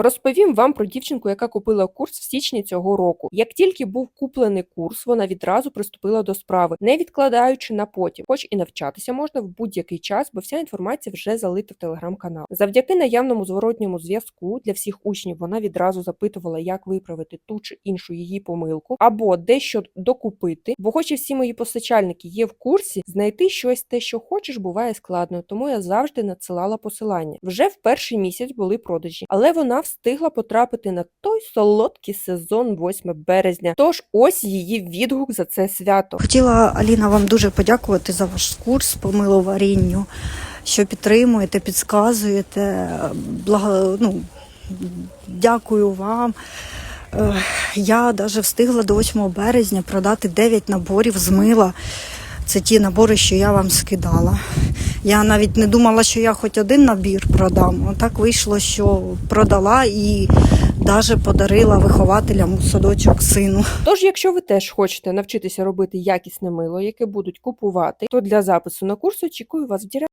Розповім вам про дівчинку, яка купила курс в січні цього року. Як тільки був куплений курс, вона відразу приступила до справи, не відкладаючи на потім, хоч і навчатися можна в будь-який час, бо вся інформація вже залита в телеграм-канал. Завдяки наявному зворотньому зв'язку для всіх учнів вона відразу запитувала, як виправити ту чи іншу її помилку, або дещо докупити. Бо, хоч і всі мої постачальники є в курсі, знайти щось те, що хочеш, буває складно, тому я завжди надсилала посилання. Вже в перший місяць були продажі, але вона встигла потрапити на той солодкий сезон 8 березня. Тож ось її відгук за це свято. Хотіла Аліна вам дуже подякувати за ваш курс по миловарінню, що підтримуєте, підказуєте. Благо, ну, дякую вам. Е, Я навіть встигла до 8 березня продати 9 наборів з мила. Це ті набори, що я вам скидала. Я навіть не думала, що я хоч один набір продам. Так вийшло, що продала і навіть подарила вихователям садочок сину. Тож, якщо ви теж хочете навчитися робити якісне мило, яке будуть купувати, то для запису на курс очікую вас в Дірект.